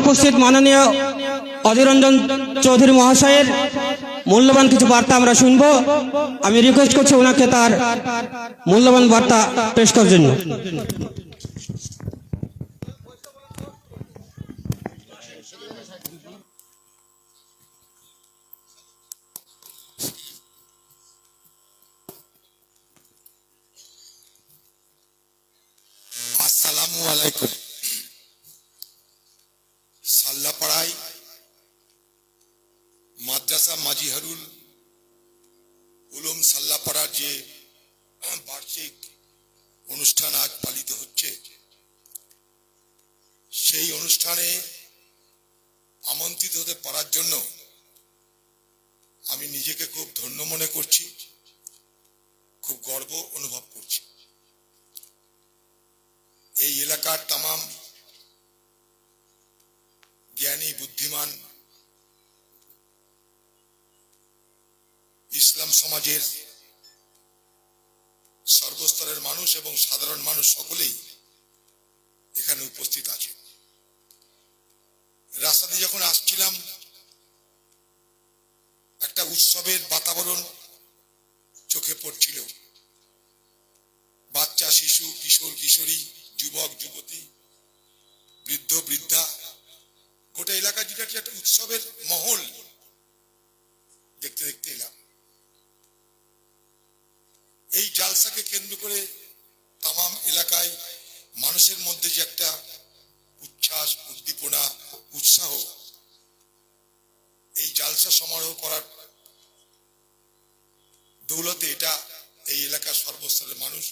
উপস্থিত মাননীয় অধীরঞ্জন চৌধুরী মহাশয়ের মূল্যবান কিছু বার্তা আমরা শুনব। আমি রিকোয়েস্ট করছি ওনাকে তার মূল্যবান বার্তা পেশ করার জন্য। আসসালামু আলাইকুম। সাল্লাপাড়ায় মাদ্রাসা মাজিহারুল উলুম সাল্লাপাড়ার যে বার্ষিক অনুষ্ঠান আজ পালিত হচ্ছে সেই অনুষ্ঠানে আমন্ত্রিত হতে পারার জন্য আমি নিজেকে খুব ধন্য মনে করছি, খুব গর্ব অনুভব করছি। এই এলাকার তামাম জ্ঞানী, বুদ্ধিমান ইসলাম সমাজের সর্বস্তরের মানুষ এবং সাধারণ মানুষ সকলেই এখানে উপস্থিত আছে রাস্তা দিয়ে যখন আসছিলাম, একটা উৎসবের বাতাবরণ চোখে পড়ছিল। বাচ্চা, শিশু, কিশোর, কিশোরী, যুবক, যুবতী উৎসবের মহল দেখতে দেখতে এলাম এই জালসাকে কেন্দ্র করে তামাম এলাকায় মানুষের মধ্যে যে একটা উচ্ছ্বাস উদ্দীপনা উৎসাহ এই জালসা সমারোহ করার দৌলতে এটা এই এলাকার সর্বস্তরের মানুষ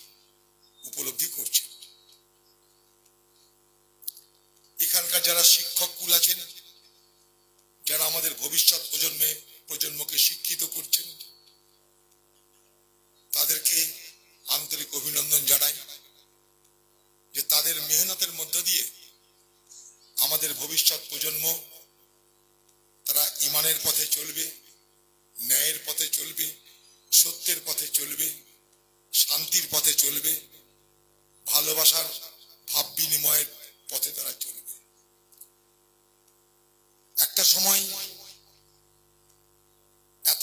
উপলব্ধি করছে এখানকার যারা শিক্ষক কুল আছেন যারা আমাদের ভবিষ্যৎ প্রজন্মে প্রজন্মকে শিক্ষিত করছেন। তাদেরকে আন্তরিক অভিনন্দন জানাই যে তাদের মেহনতের মধ্য দিয়ে আমাদের ভবিষ্যৎ প্রজন্ম তারা ইমানের পথে চলবে, ন্যায়ের পথে চলবে, সত্যের পথে চলবে, শান্তির পথে চলবে, ভালোবাসার ভাব বিনিময়ের পথে তারা চলবে। একটা সময়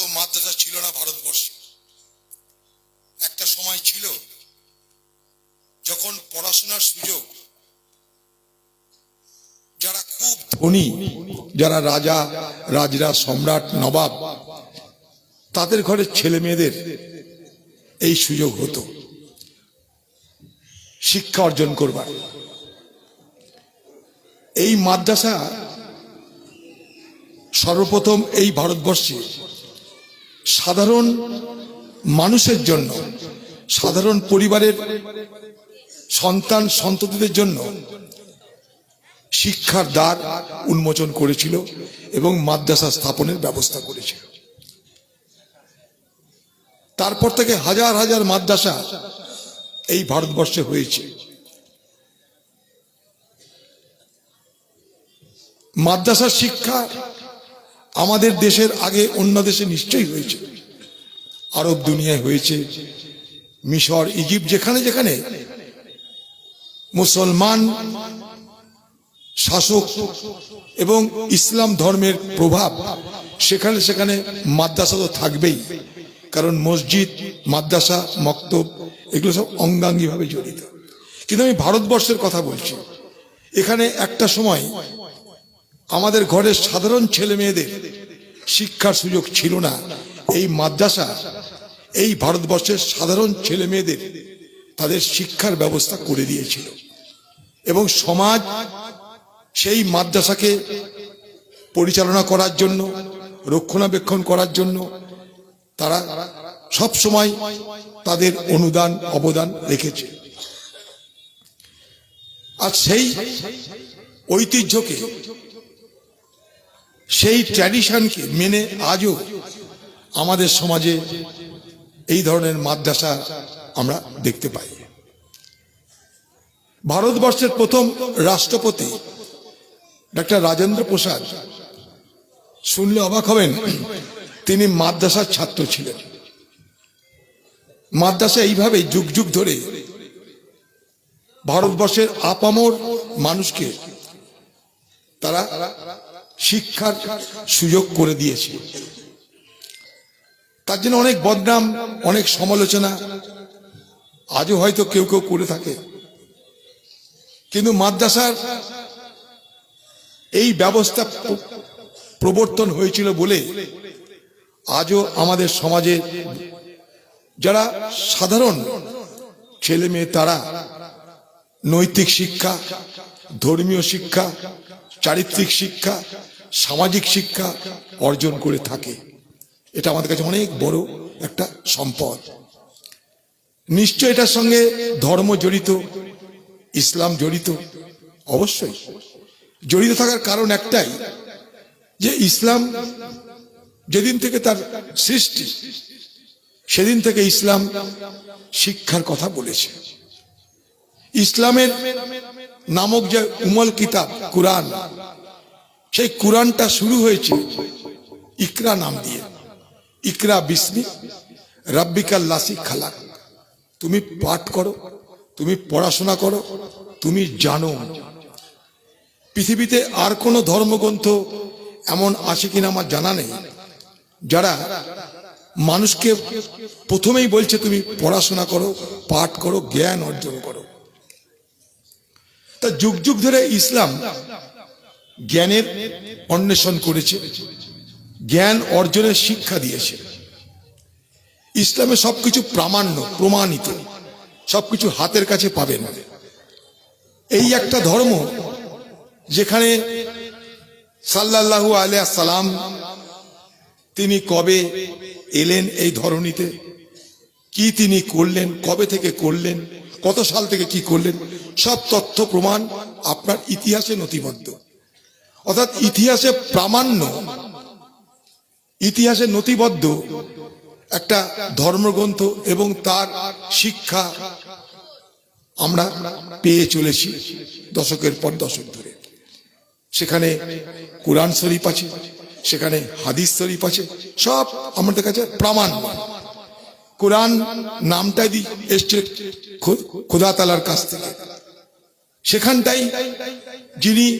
এত মাদ্রাসা ছিল না ভারতবর্ষে। একটা সময় ছিল, যখন পড়াশোনার সুযোগ, যারা খুব ধনী, যারা রাজা, রাজরা, সম্রাট, নবাব, তাদের ঘরের ছেলে মেয়েদের এই সুযোগ হতো। শিক্ষা অর্জন করবার। এই মাদ্রাসা সর্বপ্রথম এই ভারতবর্ষে সাধারণ মানুষের জন্য, সাধারণ পরিবারের সন্তান, সন্ততিদের জন্য শিক্ষার দ্বার উন্মোচন করেছিল এবং মাদ্রাসা স্থাপনের ব্যবস্থা করেছিল। তারপর থেকে হাজার হাজার মাদ্রাসা এই ভারতবর্ষে হয়েছে। মাদ্রাসার শিক্ষা আমাদের দেশের আগে অন্য দেশে নিশ্চয়ই হয়েছে। আরব দুনিয়ায় হয়েছে, মিশর, ইজিপ্ট, যেখানে যেখানে মুসলমান শাসক এবং ইসলাম ধর্মের প্রভাব, সেখানে সেখানে মাদ্রাসা তো থাকবেই, কারণ মসজিদ, মাদ্রাসা, মক্তব, এগুলো সব অঙ্গাঙ্গিভাবে জড়িত। কিন্তু আমি ভারতবর্ষের কথা বলছি। এখানে একটা সময় আমাদের ঘরের সাধারণ ছেলে মেয়েদের শিক্ষার সুযোগ ছিল না। এই মাদ্রাসা, এই ভারতবর্ষের সাধারণ ছেলে মেয়েদের তাদের শিক্ষার ব্যবস্থা করে দিয়েছিল। এবং সমাজ সেই মাদ্রাসাকে পরিচালনা করার জন্য, রক্ষণাবেক্ষণ করার জন্য তারা সব সময় তাদের অনুদান, অবদান রেখেছে। আর সেই ঐতিহ্যকে সেই ট্র্যাডিশনকে মেনে আজও আমাদের সমাজে এই ধরনের মাদ্রাসা আমরা দেখতে পাই। ভারতবর্ষের প্রথম রাষ্ট্রপতি ডক্টর রাজেন্দ্র প্রসাদ শুনলে অবাক হবেন, তিনি মাদ্রাসার ছাত্র ছিলেন। মাদ্রাসা এইভাবে যুগ যুগ ধরে ভারতবর্ষের আপামর মানুষকে তারা শিক্ষার সুযোগ করে দিয়েছে। তার জন্য অনেক বদনাম, অনেক সমালোচনা। আজও হয়তো কেউ কেউ করে থাকে। কিন্তু মাদ্রাসার এই ব্যবস্থা প্রবর্তন হয়েছিল বলে আজও আমাদের সমাজে যারা সাধারণ ছেলে মেয়ে, তারা নৈতিক শিক্ষা, ধর্মীয় শিক্ষা, চারিত্রিক শিক্ষা সামাজিক শিক্ষা অর্জন করে থাকে। এটা আমাদের কাছে অনেক বড় একটা সম্পদ। নিশ্চয় এটার সঙ্গে ধর্ম জড়িত, ইসলাম জড়িত, অবশ্যই। জড়িত থাকার কারণ একটাই, যে ইসলাম যেদিন থেকে তার সৃষ্টি, সেদিন থেকে ইসলাম শিক্ষার কথা বলেছে। ইসলামের নামক যে উমল কিতাব, কুরআন সেই কুরআনটা শুরু হয়েছে ইকরা নাম দিয়ে। ইকরা বিসমি, রাব্বিকাল লাসি খালাক। তুমি পাঠ করো, তুমি পড়াশোনা করো, তুমি জানো। পৃথিবীতে আর কোনো ধর্মগ্রন্থ এমন আছে কিনা আমার জানা নেই। যারা মানুষকে প্রথমেই বলছে তুমি পড়াশোনা করো, পাঠ করো, জ্ঞান অর্জন করো। তা যুগ যুগ ধরে ইসলাম জ্ঞানের অন্বেষণ করেছে, জ্ঞান অর্জনের শিক্ষা দিয়েছে। ইসলামে সবকিছু প্রামাণ্য, প্রমাণিত, সবকিছু হাতের কাছে পাবেন। এই একটা ধর্ম যেখানে সাল্লাল্লাহু আলিয়া সালাম তিনি কবে এলেন এই ধরনীতে কি তিনি করলেন, কবে থেকে করলেন, কত সাল থেকে কি করলেন, সব তথ্য প্রমাণ আপনার ইতিহাসে নথিবদ্ধ। অর্থাৎ ইতিহাসে প্রামাণ্য, ইতিহাসে নথিবদ্ধ একটা ধর্মগ্রন্থ এবং তার শিক্ষা আমরা পেয়ে চলেছি দশকের পর দশক ধরে। সেখানে কোরআন শরীফ আছে, সেখানে হাদিস শরীফ আছে, সব আমাদের কাছে প্রামাণ কোরআন নামটাই দি এসছে খোদা তালার কাছ থেকে। সেখানটাই যিনি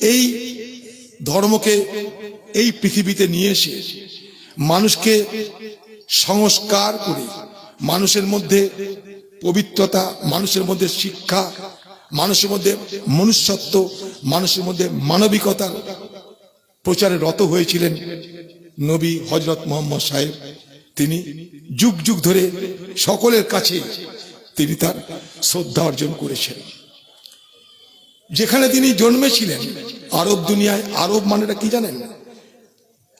এই ধর্মকে, এই পৃথিবীতে নিয়ে এসে মানুষকে সংস্কার করে, মানুষের মধ্যে পবিত্রতা, মানুষের মধ্যে শিক্ষা, মানুষের মধ্যে মনুষ্যত্ব, মানুষের মধ্যে মানবিকতার প্রচারে রত হয়েছিলেন নবী হজরত মোহাম্মদ সাহেব। তিনি যুগ যুগ ধরে সকলের কাছে তিনি তার শ্রদ্ধা অর্জন করেছেন। যেখানে তিনি জন্মেছিলেন, আরব দুনিয়ায়, আরব মানেটা কি জানেন?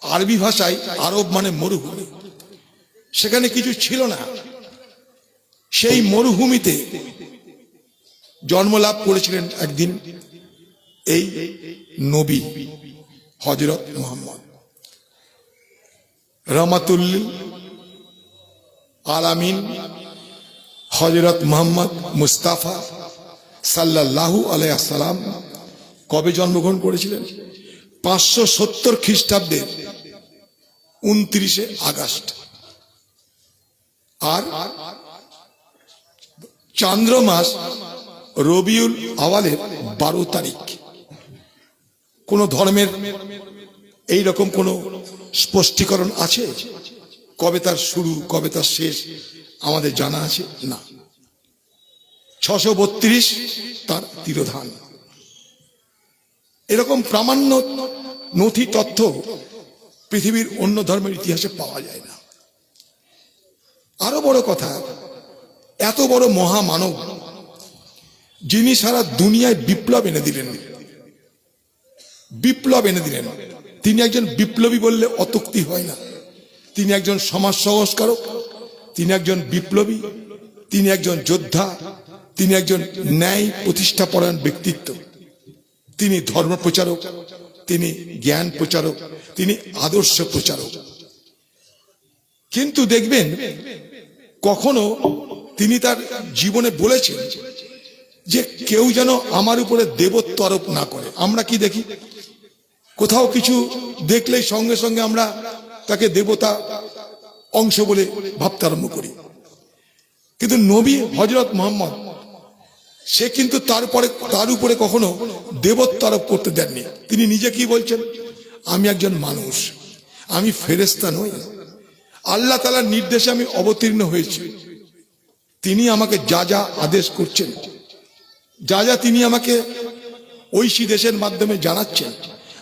আরবি ভাষায় আরব মানে মরুভূমি। সেখানে কিছু ছিল না। সেই মরুভূমিতে জন্মলাভ করেছিলেন একদিন এই নবী হজরত মোহাম্মদ। রহমাতুল্লিল আলামিন হজরত মোহাম্মদ মুস্তাফা সাল্লাল্লাহু আলাইসালাম কবে জন্মগ্রহণ করেছিলেন? পাঁচশো সত্তর খ্রিস্টাব্দের উনত্রিশে আগস্ট। আর চান্দ্র মাস রবিউল আওয়ালের বারো তারিখ। কোন ধর্মের এই রকম কোন স্পষ্টীকরণ আছে? কবে তার শুরু, কবে তার শেষ, আমাদের জানা আছে? না। ছশো বত্রিশ তার তিরোধান। এরকম প্রামাণ্য নথি তথ্য পৃথিবীর অন্য ধর্মের ইতিহাসে পাওয়া যায় না। আরও বড় কথা, এত বড় মহামানব যিনি সারা দুনিয়ায় বিপ্লব এনে দিলেন, বিপ্লব এনে দিলেন, তিনি একজন বিপ্লবী বললে অতক্তি হয় না। তিনি একজন সমাজ সংস্কারক, তিনি একজন বিপ্লবী, তিনি একজন যোদ্ধা তিনি একজন ন্যায় প্রতিষ্ঠা পরায়ণ ব্যক্তিত্ব। তিনি ধর্ম প্রচারক, তিনি জ্ঞান প্রচারক, তিনি আদর্শ প্রচারক। কিন্তু দেখবেন, কখনো তিনি তার জীবনে বলেছেন যে কেউ যেন আমার উপরে দেবত্ব আরোপ না করে। আমরা কি দেখি? কোথাও কিছু দেখলেই সঙ্গে সঙ্গে আমরা তাকে দেবতা অংশ বলে ভাবতে আরম্ভ করি। কিন্তু নবী হজরত মোহাম্মদ সে কিন্তু তার উপরে তার উপরে কখনো দেবত্ব আরোপ করতে দেননি। তিনি নিজে কি বলছেন? আমি একজন মানুষ। আমি ফেরেস্তা নই। আল্লাহ তালার নির্দেশে আমি অবতীর্ণ হয়েছি। তিনি আমাকে যা যা আদেশ করছেন, যা যা তিনি আমাকে ঐশী দেশের মাধ্যমে জানাচ্ছেন,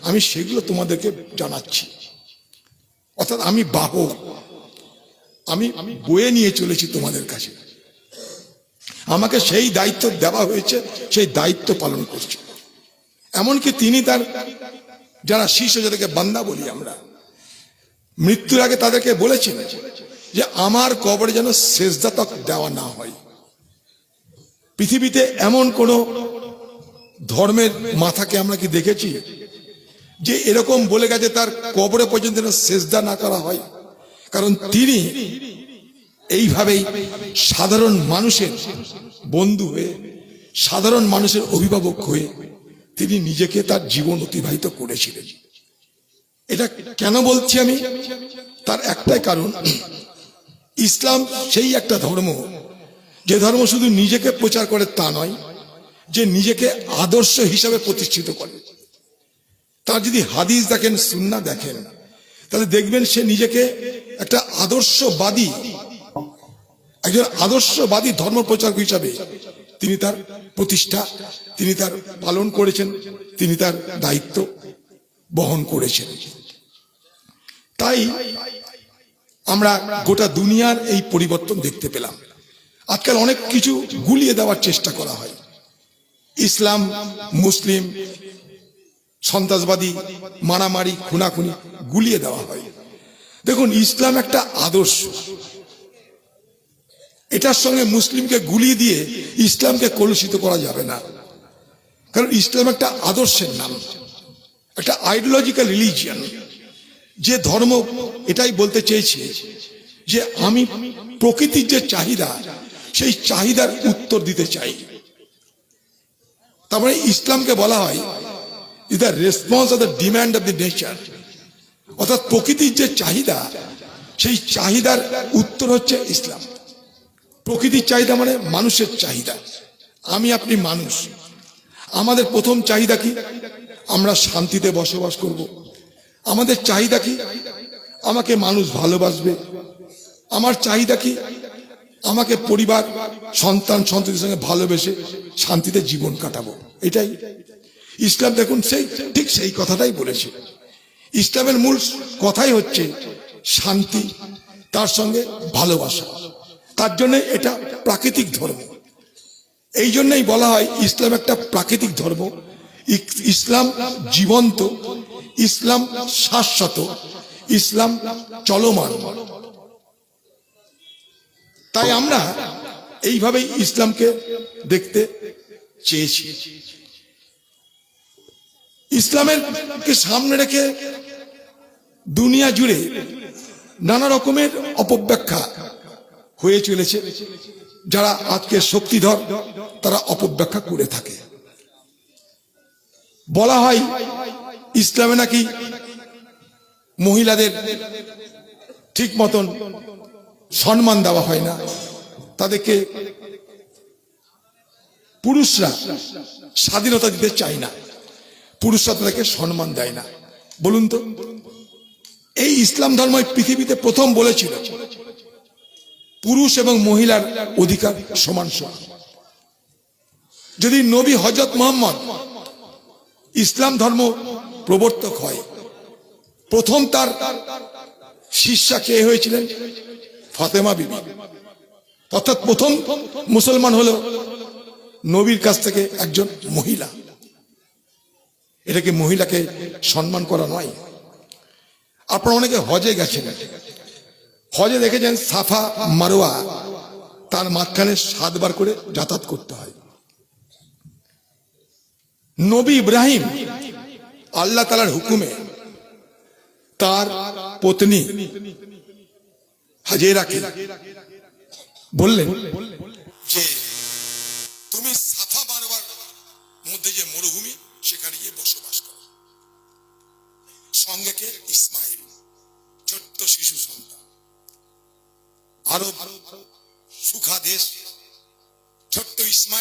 আমি সেগুলো তোমাদেরকে জানাচ্ছি। অর্থাৎ আমি বাহক। আমি বয়ে নিয়ে চলেছি তোমাদের কাছে। আমাকে সেই দায়িত্ব দেওয়া হয়েছে, সেই দায়িত্ব পালন করছি। এমনকি তিনি তার, যারা শিষ্য যাদেরকে বান্দা বলি আমরা, মৃত্যুর আগে তাদেরকে বলেছেন যে আমার কবরে যেন শেষদা তক দেওয়া না হয়। পৃথিবীতে এমন কোন ধর্মের মাথাকে আমরা কি দেখেছি যে এরকম বলে গেছে তার কবরে পর্যন্ত যেন শেষদা না করা হয়? কারণ তিনি এইভাবেই সাধারণ মানুষের বন্ধু হয়ে, সাধারণ মানুষের অভিভাবক হয়ে তিনি নিজেকে তার জীবন অতিবাহিত করেছিলেন। এটা কেন বলছি আমি? তার একটাই কারণ, ইসলাম সেই একটা ধর্ম, যে ধর্ম শুধু নিজেকে প্রচার করে তা নয়, যে নিজেকে আদর্শ হিসাবে প্রতিষ্ঠিত করে। তার যদি হাদিস দেখেন সুন্না দেখেন, তাহলে দেখবেন সে নিজেকে একটা আদর্শবাদী একজন আদর্শবাদী ধর্ম প্রচারক হিসাবে তিনি তার প্রতিষ্ঠা, তিনি তার পালন করেছেন, তিনি তার দায়িত্ব বহন করেছেন। তাই আমরা গোটা দুনিয়ার এই পরিবর্তন দেখতে পেলাম। আজকাল অনেক কিছু গুলিয়ে দেওয়ার চেষ্টা করা হয়। ইসলাম, মুসলিম, সন্ত্রাসবাদী, মারামারি, খুনাখুনি গুলিয়ে দেওয়া হয়। দেখুন, ইসলাম একটা আদর্শ। এটার সঙ্গে মুসলিমকে গুলিয়ে দিয়ে ইসলামকে কলুষিত করা যাবে না। কারণ ইসলাম একটা আদর্শের নাম, একটা আইডিওলজিক্যাল রিলিজিয়ান যে ধর্ম এটাই বলতে চেয়েছে যে আমি প্রকৃতির যে চাহিদা, সেই চাহিদার উত্তর দিতে চাই। তারপরে ইসলামকে বলা হয় is the response of the demand of the nature অর্থাৎ প্রকৃতির যে চাহিদা, সেই চাহিদার উত্তর হচ্ছে ইসলাম। প্রকৃতির চাহিদা মানে মানুষের চাহিদা। আমি আপনি মানুষ। আমাদের প্রথম চাহিদা কি? আমরা শান্তিতে বসবাস করব। আমাদের চাহিদা কি? আমাকে মানুষ ভালোবাসবে। আমার চাহিদা কি? আমাকে পরিবার, সন্তান, সন্ততির সঙ্গে ভালোবেসে শান্তিতে জীবন কাটাবো। এটাই। ইসলাম দেখুন সেই, ঠিক সেই কথাটাই বলেছে। ইসলামের মূল কথাই হচ্ছে শান্তি, তার সঙ্গে ভালোবাসা। তার জন্য এটা প্রাকৃতিক ধর্ম। এই জন্যই বলা হয় ইসলাম একটা প্রাকৃতিক ধর্ম। ইসলাম জীবন্ত, ইসলাম শাশ্বত, ইসলাম চলমান। তাই আমরা এইভাবেই ইসলামকে দেখতে চেয়েছি। ইসলামের কে সামনে রেখে দুনিয়া জুড়ে নানা রকমের অপব্যাখ্যা হয়ে চলেছে। যারা আজকে শক্তিধর, তারা অপব্যাখ্যা করে থাকে। বলা হয়, ইসলামে নাকি মহিলাদের ঠিক মতন সম্মান দেওয়া হয় না। তাদেরকে পুরুষরা স্বাধীনতা দিতে চায় না। পুরুষরা তাদেরকে সম্মান দেয় না। বলুন তো, এই ইসলাম ধর্ম পৃথিবীতে প্রথম বলেছিল পুরুষ এবং মহিলার অধিকার সমান সমান। যদি নবী হজরত মোহাম্মদ ইসলাম ধর্ম প্রবর্তক হয়, প্রথম তার শিষ্যা কে হয়েছিলেন? ফাতেমা বিবি। অর্থাৎ প্রথম মুসলমান হলো নবীর কাছ থেকে একজন মহিলা। এটাকে মহিলাকে সম্মান করা নয়। আপনারা অনেকে হজে গেছেন। হজে দেখেছেন সাফা মারোয়া। তার মাঝখানে সাতবার করে যাতায়াত করতে হয়। নবী ইব্রাহিম আল্লাহ তালার হুকুমে তার পত্নী হাজেরাকে বললেন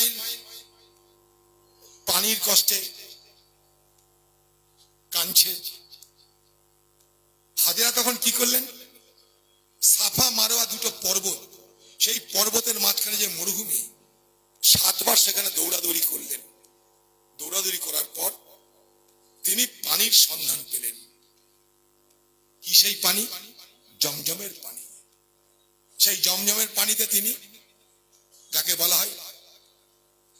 ইসমাইল পানির কষ্টে কাঁদছে। হাজেরা তখন কি করলেন? সাফা মারোয়া দুটো পর্বত, সেই পর্বতের মাঝখানে যে মরুভূমি, সাতবার সেখানে দৌড়াদৌড়ি করলেন। দৌড়াদৌড়ি করার পর তিনি পানির সন্ধান পেলেন। কি সেই পানি? জমজমের পানি। সেই জমজমের পানিতে তিনি, যাকে বলা হয়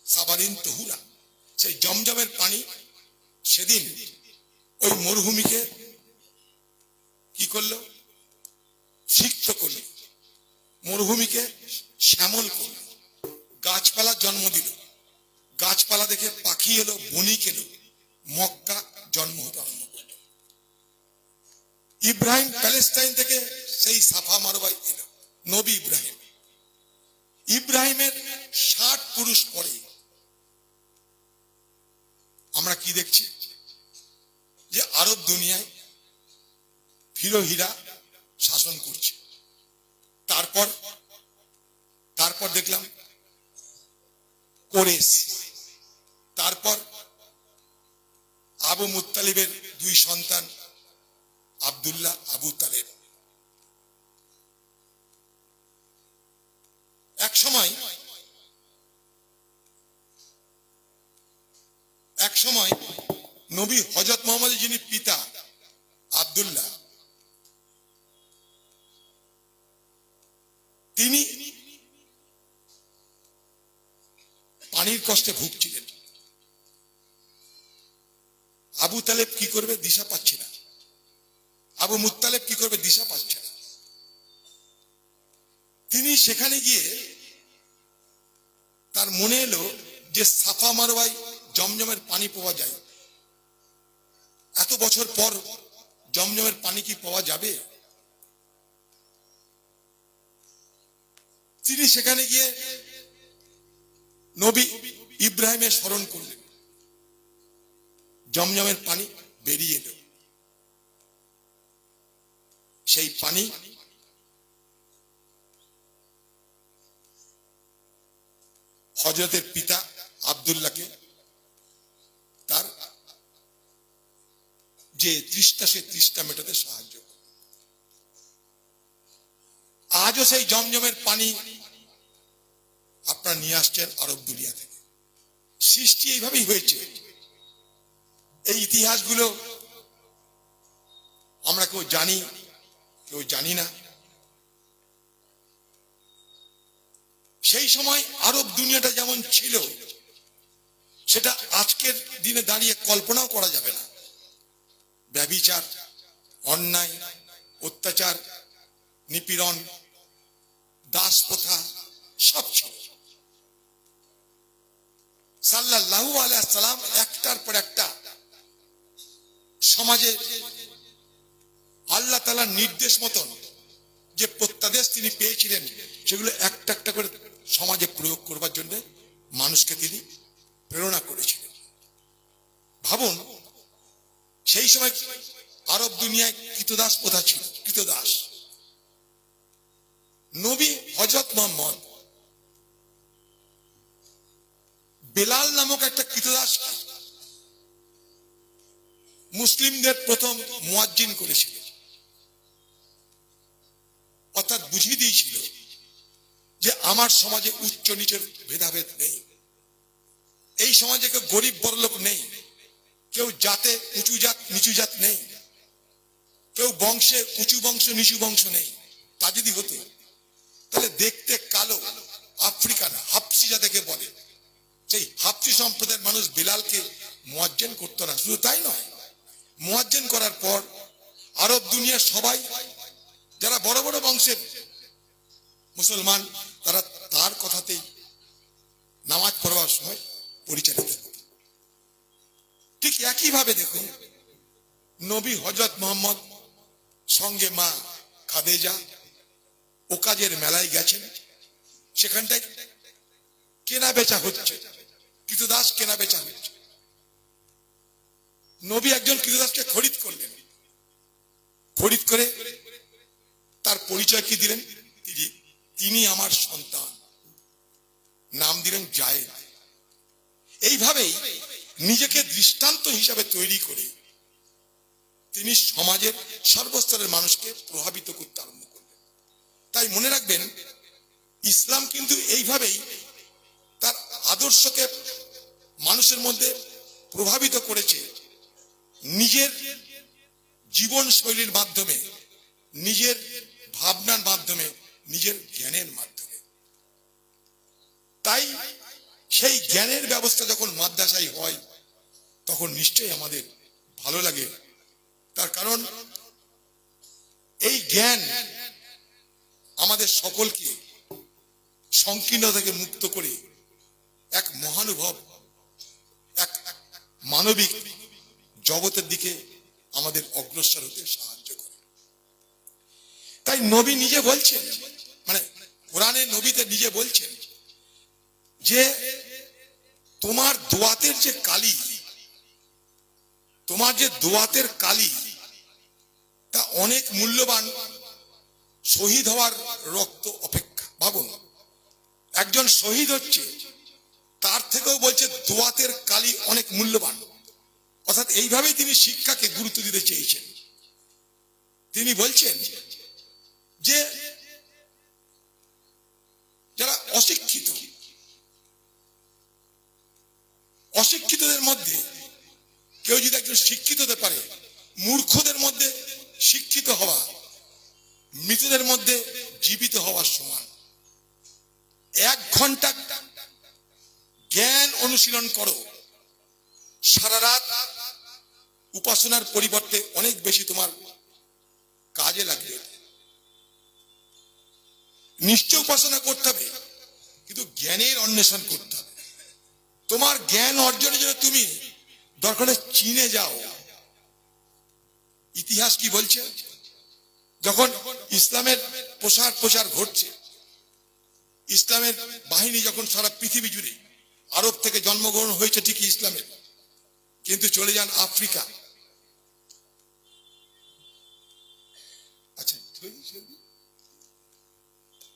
সাবারিন তহুরা, সেই জমজমের পানি সেদিন ওই মরুভূমিকে কি করল? সিক্ত করল। মরুভূমিকে শ্যামল করল। গাছপালা জন্ম দিল। গাছপালা দেখে পাখি এলো, বণিক এলো, মক্কা জন্ম হতে আরম্ভ করল। ইব্রাহিম প্যালেস্টাইন থেকে সেই সাফা মারবাই এলো, নবী ইব্রাহিম। ইব্রাহিমের ষাট পুরুষ পরে আমরা কি দেখছি? যে আরব দুনিয়ায় ফিরোহিরা শাসন করছে। তারপর তারপর দেখলাম কোরেশ। তারপর আবু মুতালিবের দুই সন্তান আব্দুল্লাহ আবু তালেব। এক সময় এক সময় নবী হজরত মোহাম্মদের যিনি পিতা আব্দুল্লাহ, তিনি পানির কষ্টে ভুগছিলেন। আবু তালেব কি করবে? দিশা পাচ্ছে না। আবু মুত্তালেব কি করবে? দিশা পাচ্ছে না। তিনি সেখানে গিয়ে তার মনে এলো যে সাফা মারোয়াই জমজমের পানি পাওয়া যায়। এত বছর পর জমজমের পানি কি পাওয়া যাবে? তিনি সেখানে গিয়ে নবী ইব্রাহিমের স্মরণ করলেন। জমজমের পানি বেরিয়ে এলো। সেই পানি হজরতের পিতা আবদুল্লাহকে তার যে তৃষ্ণা সে তৃষ্ণা মেটাতে সাহায্য। আজও সেই জমজমের পানি আপনারা নিয়ে আসছেন আরব দুনিয়া থেকে। সৃষ্টি এইভাবেই হয়েছে। এই ইতিহাসগুলো আমরা কেউ জানি কেউ জানি না। সেই সময় আরব দুনিয়াটা যেমন ছিল, সেটা আজকের দিনে দাঁড়িয়ে কল্পনাও করা যাবে না। ব্যবিচার অন্যায়, অত্যাচার, নিপীড়ন দাস প্রথা সব সাল্লাহু আলাইসালাম একটার পর একটা সমাজে আল্লাহ তালার নির্দেশ মতন যে প্রত্যাদেশ তিনি পেয়েছিলেন, সেগুলো একটা একটা করে সমাজে প্রয়োগ করবার জন্য মানুষকে তিনি প্রেরণা করেছিলেন। ভাবুন সেই সময় আরব দুনিয়ায় কৃতদাস প্রথা ছিল, কৃতদাস। নবী হজরত মোহাম্মদ বেলাল নামক একটা কৃতদাস মুসলিমদের প্রথম মুয়াজ্জিন করেছিল। অর্থাৎ বুঝিয়ে দিয়েছিল যে আমার সমাজে উচ্চ নিচের ভেদাভেদ নেই। এই সমাজে কেউ গরিব বড়লোক নেই। কেউ জাতে উঁচু জাত, নিচু জাত নেই। কেউ বংশে উঁচু বংশ, নিচু বংশ নেই। তা যদি হতো, তাহলে দেখতে কালো আফ্রিকান হাফসি যাদেরকে বলে, সেই হাফসি সম্প্রদায়ের মানুষ বিলালকে মোয়াজ্জেন করতো না। শুধু তাই নয়, মোয়াজ্জেন করার পর আরব দুনিয়ার সবাই, যারা বড় বড় বংশের মুসলমান, তারা তার কথাতেই নামাজ পড়বার সময় পরিচালিত ঠিক একইভাবে দেখুন। নবী হজরত মোহাম্মদ, সঙ্গে মা খাদেজা, ও কাজের মেলায় গেছেন। সেখানটায় কেনা বেচা হচ্ছে, কৃতদাস কেনা বেচা হচ্ছে। নবী একজন কৃতদাসকে খরিদ করলেন। খরিদ করে তার পরিচয় কি দিলেন? তিনি আমার সন্তান। নাম দিলেন জায়েদ। এইভাবেই নিজেকে দৃষ্টান্ত হিসাবে তৈরি করে তিনি সমাজের সর্বস্তরের মানুষকে প্রভাবিত করতে আরম্ভ করলেন। তাই মনে রাখবেন, ইসলাম কিন্তু এইভাবেই তার আদর্শকে মানুষের মধ্যে প্রভাবিত করেছে। নিজের জীবন শৈলীর মাধ্যমে, নিজের ভাবনার মাধ্যমে, নিজের জ্ঞানের মাধ্যমে। তাই সেই জ্ঞানের ব্যবস্থা যখন মাদ্রাসায় হয় তখন নিশ্চয়ই আমাদের ভালো লাগে। তার কারণ, এই জ্ঞান আমাদের সকলকে সংকীর্ণ থেকে মুক্ত করে এক মহানুভব, এক মানবিক জগতের দিকে আমাদের অগ্রসর হতে সাহায্য করে। তাই নবী নিজে বলছেন মানে কোরআনে নবীতে নিজে বলছেন যে, তোমার দোয়াতের যে কালি তোমার যে দোয়াতের কালি, তা অনেক মূল্যবান শহীদ হওয়ার রক্ত অপেক্ষা। ভাবুন, একজন শহীদ হচ্ছে, তার থেকেও বলছে দোয়াতের কালি অনেক মূল্যবান। অর্থাৎ এইভাবেই তিনি শিক্ষাকে গুরুত্ব দিতে চেয়েছেন। তিনি বলছেন যে, যারা অশিক্ষিত, অশিক্ষিতদের মধ্যে কেউ যদি একজন শিক্ষিত হতে পারে, মূর্খদের মধ্যে শিক্ষিত হওয়া, মৃতদের মধ্যে জীবিত হওয়ার সমান। এক ঘণ্টা জ্ঞান অনুশীলন করো। সারা রাত উপাসনার পরিবর্তে অনেক বেশি তোমার কাজে লাগবে। নিশ্চয় উপাসনা করতে হবে, কিন্তু জ্ঞানের অন্বেষণ করতে হবে। তোমার জ্ঞান অর্জনের জন্য তুমি দরকার চীনে যাও। ইতিহাস কি বলছে? যখন ইসলামের প্রসার প্রসার ঘটছে, ইসলামের বাহিনী যখন সারা পৃথিবী জুড়ে আরব থেকে জন্মগ্রহণ হয়েছে ঠিকই ইসলামের, কিন্তু চলে যান আফ্রিকা। আচ্ছা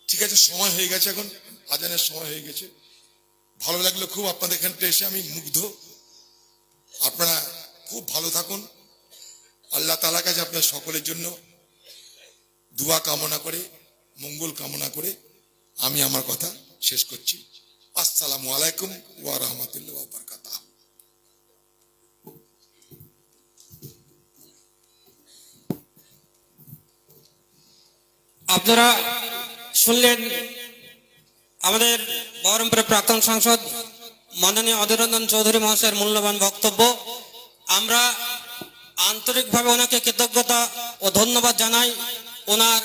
ঠিক আছে, সময় হয়ে গেছে এখন। আজানের সময় হয়ে গেছে। ভালো লাগল খুব আপনাদের এখানটা এসে, আমি মুগ্ধ। আপনারা খুব ভালো থাকুন। আল্লাহ তালা কাছে আপনার সকলের জন্য দুয়া কামনা করে, মঙ্গল কামনা করে আমি আমার কথা শেষ করছি। আসসালামু আলাইকুম ওয়া রাহমাতুল্লাহ আপনারা শুনলেন আমাদের বহরমপুরের প্রাক্তন সাংসদ মাননীয় অধীররঞ্জন চৌধুরী মহাশয়ের মূল্যবান বক্তব্য। আমরা আন্তরিকভাবে ওনাকে কৃতজ্ঞতা ও ধন্যবাদ জানাই। ওনার